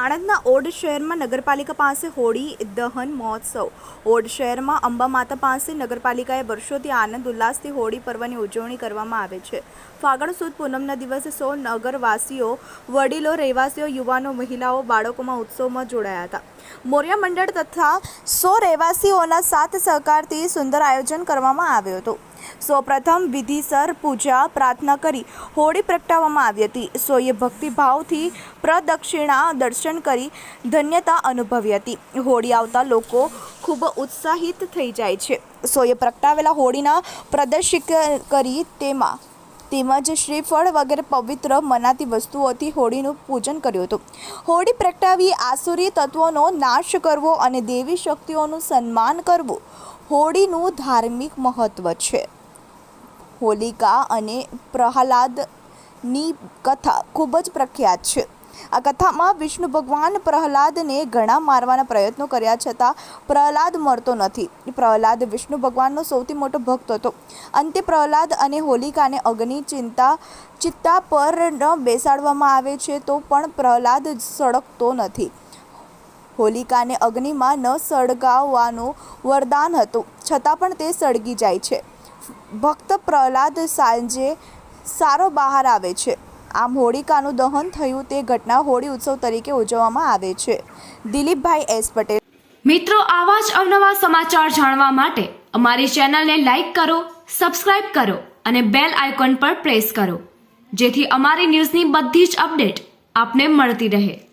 આણંદના odd શહેરમાં નગરપાલિકા પાસે હોળી, દહન, મહોત્સવ. ઓડ શહેરમાં અંબા માતા પાસે નગરપાલિકાએ વર્ષોથી આનંદ, ઉલ્લાસથી હોળી પર્વની ઉજવણી કરવામાં આવે છે. ફાગણ સુદ પૂનમના દિવસે સૌ નગરવાસીઓ, વડીલો, રહેવાસીઓ, યુવાનો, મહિલાઓ, બાળકોમાં ઉત્સવમાં જોડાયા હતા. મોર્યા મંડળ તથા સો રહેવાસીઓના સાથ સહકારથી સુંદર આયોજન કરવામાં આવ્યું હતું. સૌપ્રથમ વિધિસર પૂજા પ્રાર્થના કરી હોળી પ્રગટાવવામાં આવી હતી. સોએ ભક્તિભાવથી પ્રદક્ષિણા દર્શન કરી ધન્યતા અનુભવી હતી. હોળી આવતા લોકો ખૂબ ઉત્સાહિત થઈ જાય છે. સોએ પ્રગટાવેલા હોળીના પ્રદર્શિત કરી તેમાં તેમજ શ્રીફળ વગેરે પવિત્ર મનાતી વસ્તુઓથી હોળીનું પૂજન કર્યું હતું. હોળી પ્રગટાવી આસુરી તત્વોનો નાશ કરવો અને દેવી શક્તિઓનું સન્માન કરવું હોળીનું ધાર્મિક મહત્વ છે. હોલિકા અને પ્રહલાદની કથા ખૂબ જ પ્રખ્યાત છે. આ કથામાં વિષ્ણુ ભગવાન પ્રહલાદને ઘણા મારવાના પ્રયત્નો કર્યા છતાં પ્રહલાદ મરતો નથી. પ્રહલાદ વિષ્ણુ ભગવાનનો સૌથી મોટો ભક્ત હતો. અંતે પ્રહલાદ અને હોલિકાને અગ્નિ ચિંતા, ચિત્તા પર ન બેસાડવામાં આવે છે તો પણ પ્રહલાદ સળગતો નથી. હોલિકાને અગ્નિમાં ન સળગાવવાનું વરદાન હતું, છતાં પણ તે સળગી જાય છે. ભક્ત પ્રહલાદ સાંજે સારો બહાર આવે છે. આમ હોળિકાનું દહન થયું તે ઘટના હોળી ઉત્સવ તરીકે ઉજવવામાં આવે છે. દિલીપભાઈ એસ પટેલ. મિત્રો, આવા જ અવનવા સમાચાર જાણવા માટે અમારી ચેનલને લાઈક કરો, સબસ્ક્રાઇબ કરો અને બેલ આઇકોન પર પ્રેસ કરો, જેથી અમારી ન્યૂઝની બધી જ અપડેટ આપને મળતી રહે.